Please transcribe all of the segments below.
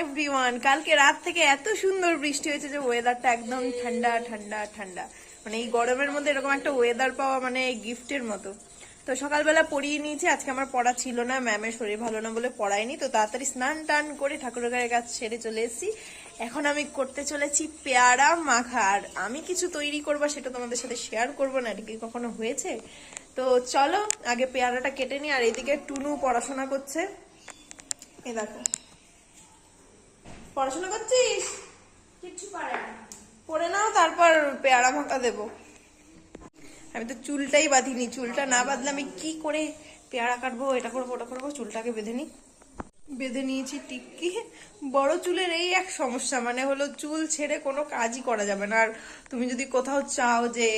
Everyone কালকে রাত থেকে এত সুন্দর বৃষ্টি হয়েছে যে ওয়েদারটা একদম ঠান্ডা ঠান্ডা ঠান্ডা। মানে এই গরমের মধ্যে এরকম একটা ওয়েদার পাওয়া মানে গিফটের মতো। তো সকালবেলা পড়িয়ে নিয়েছি, আজকে আমার পড়া ছিল না ম্যামের শরীর ভালো না বলে পড়ায়নি। তো তাড়াতাড়ি স্নান টান করে ঠাকুরের গায়ের কাছে ছেড়ে চলে এসেছি। এখন আমি করতে চলেছি পেয়ারা মাখা আর আমি কিছু তৈরি করব, সেটা তোমাদের সাথে শেয়ার করব না, এটা কি কখনো হয়েছে? তো চলো, আগে পেয়ারাটা কেটে নি আর এদিকে টুনু পড়াশোনা করছে। এ দেখো। পড়াশোনা করছিস? কিচ্ছু পারে না পড়ে নাও তারপর পেয়ারা মাখা দেবো। আমি তো চুলটাই বাঁধিনি চুলটা না বাঁধলে আমি কি করে পেয়ারা কাটবো এটা করব ওটা করব চুলটাকে বেঁধে নি। বেঁধে নিয়েছি টিকি বড় চুলের এই এক সমস্যা মানে হলো চুল ছেড়ে কোনো কাজই করা যাবে না। আর তুমি যদি কোথাও চাও যে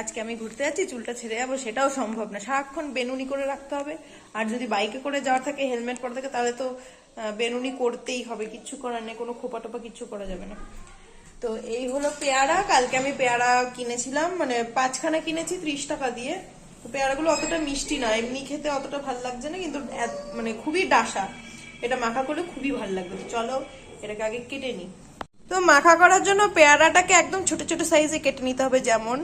আজকে আমি ঘুরতে যাচ্ছি চুলটা ছেড়ে যাব সেটাও সম্ভব না। সারাক্ষণ বেনুনি করে রাখতে হবে। আর যদি বাইকে করে যাওয়ার থাকে হেলমেট পরা থাকে তাহলে তো বেনুনি করতেই হবে, কিচ্ছু করার নেই, কোনো খোপা টোপা কিচ্ছু করা যাবে না। তো এই হলো পেয়ারা, কালকে আমি পেয়ারা কিনেছিলাম মানে পাঁচখানা কিনেছি ত্রিশ টাকা দিয়ে। তো পেয়ারাগুলো অতটা মিষ্টি না, এমনি খেতে অতটা ভালো লাগছে না, কিন্তু মানে খুবই ডাসা। এটা মাখা করলে খুবই ভালো লাগবে। চলো, এটাকে আগে কেটে নিই। তো মাখা করার জন্য পেয়ারাটাকে একদম ছোট ছোট সাইজে কেটে নিতে হবে যেমন।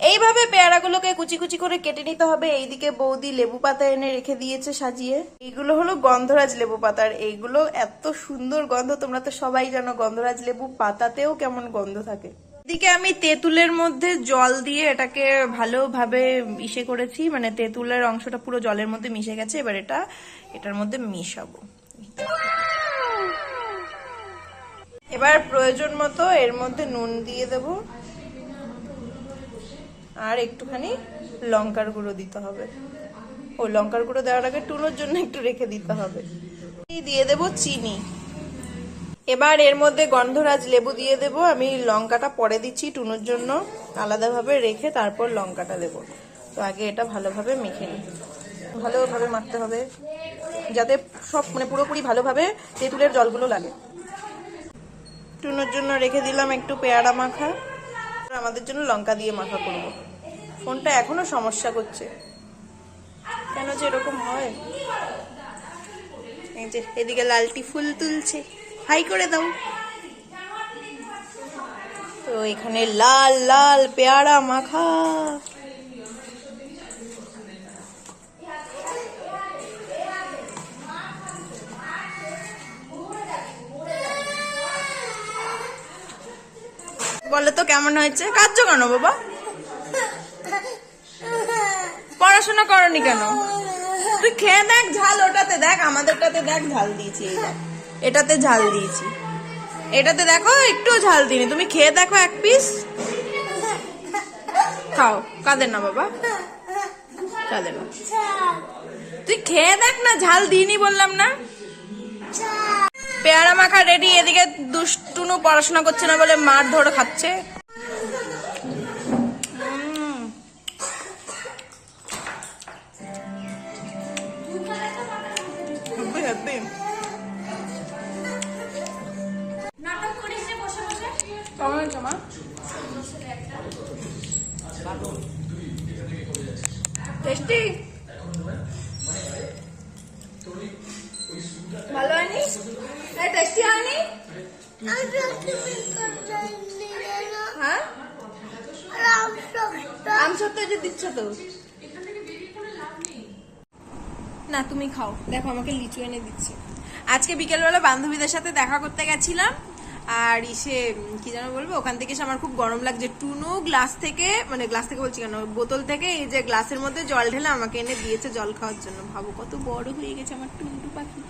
এইভাবে পেয়ারাগুলোকে কুচি কুচি করে কেটে নিতে হবে। এইদিকে বৌদি লেবু পাতা এনে রেখে দিয়েছে সাজিয়ে। এইগুলো হলো গন্ধরাজ লেবু পাতার এইগুলো এত সুন্দর গন্ধ, তোমরা তো সবাই জানো গন্ধরাজ লেবু পাতাতেও কেমন গন্ধ থাকে। এদিকে আমি তেঁতুলের মধ্যে জল দিয়ে এটাকে ভালোভাবে ইসে করেছি। মানে তেঁতুলের অংশটা পুরো জলের মধ্যে মিশে গেছে। এবার এটা, এটার মধ্যে মিশাবো। এবার প্রয়োজন মতো এর মধ্যে নুন দিয়ে দেব। আর একটুখানি লঙ্কার গুঁড়ো দিতে হবে। ও, লঙ্কার গুঁড়ো দেওয়ার আগে টুনোর জন্য একটু রেখে দিতে হবে। দিয়ে দেব চিনি। এবার এর মধ্যে গন্ধরাজ লেবু দিয়ে দেব। আমি লঙ্কাটা পরে দিচ্ছি টুনোর জন্য। আলাদাভাবে রেখে তারপর লঙ্কাটা দেব। তো আগে এটা ভালোভাবে মেখে নিই। ভালোভাবে মাখতে হবে। যাতে সব মানে পুরোপুরি ভালোভাবে তেঁতুলের জলগুলো লাগে। টুনোর জন্য রেখে দিলাম একটু পেয়ারা মাখা। আমাদের জন্য লঙ্কা দিয়ে মাখা করব। ফোনটা এখনও সমস্যা করছে। কেন যে এরকম হয়? এই যে, এদিকে লালটি ফুল তুলছে। হাই করে দাও। তো এখানে লাল লাল পেয়ারা মাখা। বলো তো কেমন হয়েছে? কাজ কেন বাবা? পড়াশোনা করনি কেন? তুই খেয়ে দেখ ঝাল, ওটাতে দেখ, আমাদেরটাতে দেখ ঝাল দিয়েছি এটাতে ঝাল দিয়েছি। এটাতে দেখো একটু ঝাল দিইনি। তুমি খেয়ে দেখো এক পিস খাও। কাদের না বাবা? কাদের না? তুই খেয়ে দেখ না, ঝাল দিইনি বললাম না? পেয়ারা মাখা রেডি এদিকে দুষ্টুনু পড়াশোনা করছে না বলে মার ধরে খাচ্ছে। Tasty? ভালো হয়নি টেস্টি হয়নি হ্যাঁ? আম সত্য যে দিচ্ছ তো। না তুমি খাও। দেখো আমাকে লিচু এনে দিচ্ছে। আজকে বিকেলবেলা বান্ধবীদের সাথে দেখা করতে গেছিলাম। আর ইসে কি যেন বলব, ওখান থেকে এসে আমার খুব গরম লাগছে। টুনু গ্লাস থেকে মানে গ্লাস থেকে বলছি কেন, বোতল থেকে এই যে গ্লাসের মধ্যে জল ঢেলে আমাকে এনে দিয়েছে জল খাওয়ার জন্য। ভাবো কত বড় হয়ে গেছে আমার টুনটু পাখি।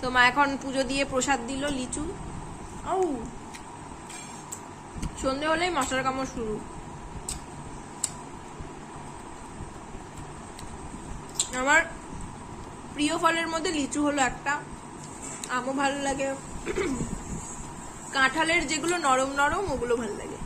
তো মা এখন পুজো দিয়ে প্রসাদ দিল লিচু। ও সন্ধে হলেই মশলার কামড় শুরু। আমার প্রিয় ফলের মধ্যে লিচু হলো একটা। আমও ভালো লাগে। কাঁঠালের যেগুলো নরম নরম, ওগুলো ভালো লাগে?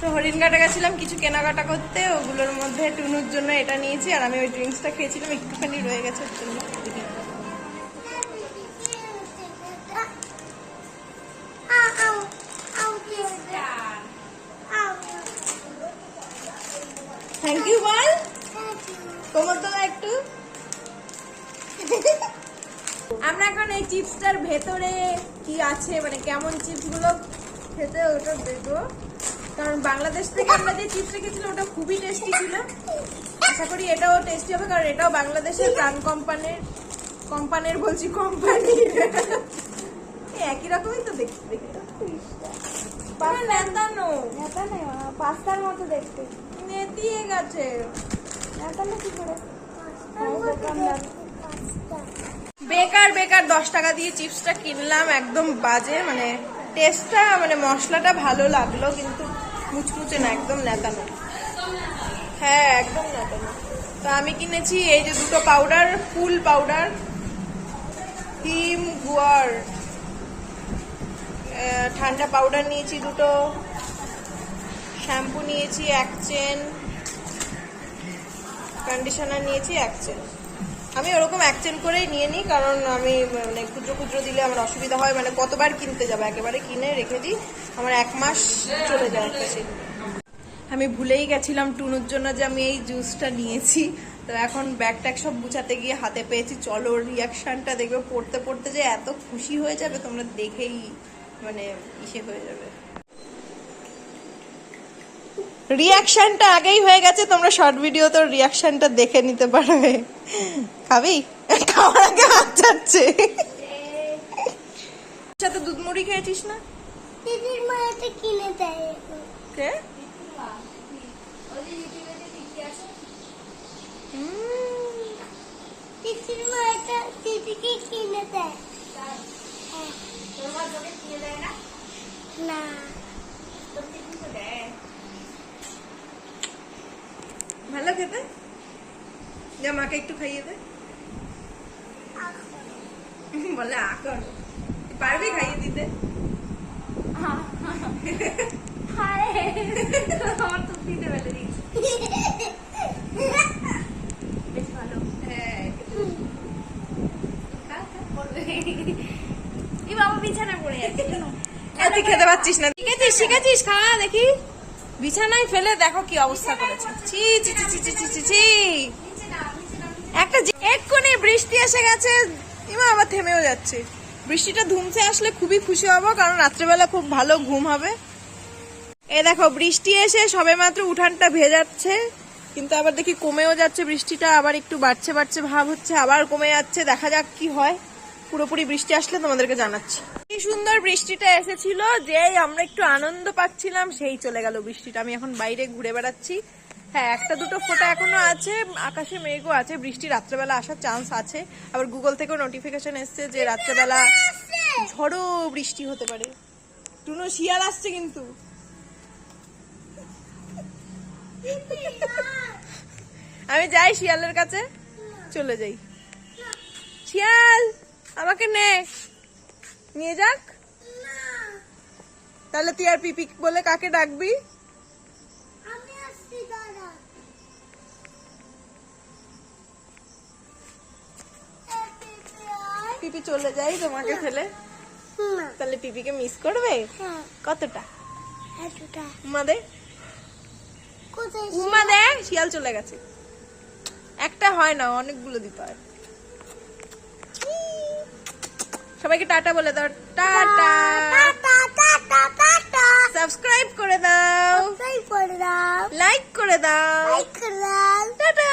তো হরিণঘাটে গেছিলাম, কিছু কেনাকাটা করতে, ওগুলোর মধ্যে টুনুর জন্য এটা নিয়েছি, আর আমি ওই ড্রিঙ্কসটা খেয়েছিলাম, একটুখানি রয়ে গেছে জন্য থ্যাংক ইউ বল তোমার তো একটু আমরা এখন এই চিপসটার ভেতরে কি আছে মানে কেমন চিপসগুলো খেতে ওটা দেখব। কারণ বাংলাদেশ থেকে আমরা যে চিপস রেখেছিল ওটা খুবই টেস্টি ছিল। আশা করি এটাও টেস্টি হবে কারণ এটাও বাংলাদেশের প্রাণ কোম্পানির কোম্পানির বলছি কোম্পানি। একই রকমই তো দেখতে দেখতে পাস্তার মতো দেখতে। নেতিয়ে গেছে। নেতানো কি করে? বেকার বেকার দশ টাকা দিয়ে চিপসটা কিনলাম একদম বাজে মানে টেস্টটা মানে মশলাটা ভালো লাগল কিন্তু মুচমুচে না একদম নেতানো হ্যাঁ একদম নেতানো তো আমি কিনেছি এই যে দুটো পাউডার ফুল পাউডার হিম গুয়ার। ঠান্ডা পাউডার নিয়েছি দুটো শ্যাম্পু নিয়েছি এক চেন। কন্ডিশনার নিয়েছি, এক চেন। আমি ওরকম একচেন করেই নিয়ে নিই, কারণ আমি মানে ক্ষুদ্র ক্ষুদ্র দিলে আমার অসুবিধা হয় মানে কতবার কিনতে যাব, একেবারে কিনে রেখে দিই, আমার এক মাস চলে যায় একটা। আমি ভুলেই গেছিলাম টুনুর জন্য যে আমি এই জুসটা নিয়েছি। তো এখন ব্যাগ ট্যাগ সব গুছাতে গিয়ে হাতে পেয়েছি, চলো রিয়াকশনটা দেখবে, পড়তে পড়তে যে এত খুশি হয়ে যাবে, তোমরা দেখেই মানে ইসে হয়ে যাবে। রিয়াকশনটা আগেই হয়ে গেছে তোমরা শর্ট ভিডিও তো রিয়াকশনটা দেখে নিতে পারবে খাবি? খাওয়ার আগে হাত যাচ্ছে সাথে দুধ মুড়ি খেয়েছিস না? দিদির মা এটা কিনে দেয় কে? দিদির মা এটা দিদিকে কিনে দেয়। না? ভালো খেতে? যা মাকে একটু খাইয়ে দে। বলে আকর পারবি খাইয়ে দিতে? আমার তো দিতে বেলে বেশ ভালো। হ্যাঁ বাবা বিছানা পড়ে যাচ্ছে তুই খেতে পাচ্ছিস না। শিখেছিস শিখেছিস খাওয়া দেখি। বিছানায় ফেলে দেখো কি অবস্থা করেছে। একটা এক্ষুনি বৃষ্টি এসে গেছে ইমা আবার থেমেও যাচ্ছে। বৃষ্টিটা ধুমছে আসলে খুবই খুশি হব, কারণ রাত্রেবেলা খুব ভালো ঘুম হবে। এ দেখো, বৃষ্টি এসে সবে মাত্র উঠানটা ভেজাচ্ছে, কিন্তু আবার দেখি কমেও যাচ্ছে বৃষ্টিটা, আবার একটু বাড়ছে বাড়ছে ভাব হচ্ছে, আবার কমে যাচ্ছে, দেখা যাক কি হয়। পুরোপুরি বৃষ্টি আসলে তোমাদেরকে জানাচ্ছি। কি সুন্দর বৃষ্টিটা এসেছিল যে আমরা একটু আনন্দ পাচ্ছিলাম, সেই চলে গেল বৃষ্টিটা। আমি এখন বাইরে ঘুরে বেড়াচ্ছি। হ্যাঁ একটা দুটো ফোঁটা এখনও আছে, আকাশে মেঘও আছে, বৃষ্টি রাত্রেবেলা আসার চান্স আছে। আবার গুগল থেকেও নোটিফিকেশন এসছে যে রাত্রেবেলা ঝড়ো বৃষ্টি হতে পারে। টুনো, শিয়াল আসছে কিন্তু। আমি যাই শিয়ালের কাছে, চলে যাই। শিয়াল, আমাকে নে। নিয়ে যাক। তাহলে তুই আর পিপি বলে কাকে ডাকবি? পিপি চলে যাই তোমাকে ফেলে তাহলে পিপিকে মিস করবে? হ্যাঁ। কতটা? উমা দে উমা দে শিয়াল চলে গেছে। একটা হয় না অনেকগুলো দিতে হয়। সবাইকে টাটা বলে দাও। টাটা। সাবস্ক্রাইব করে দাও। লাইক করে দাও। টাটা।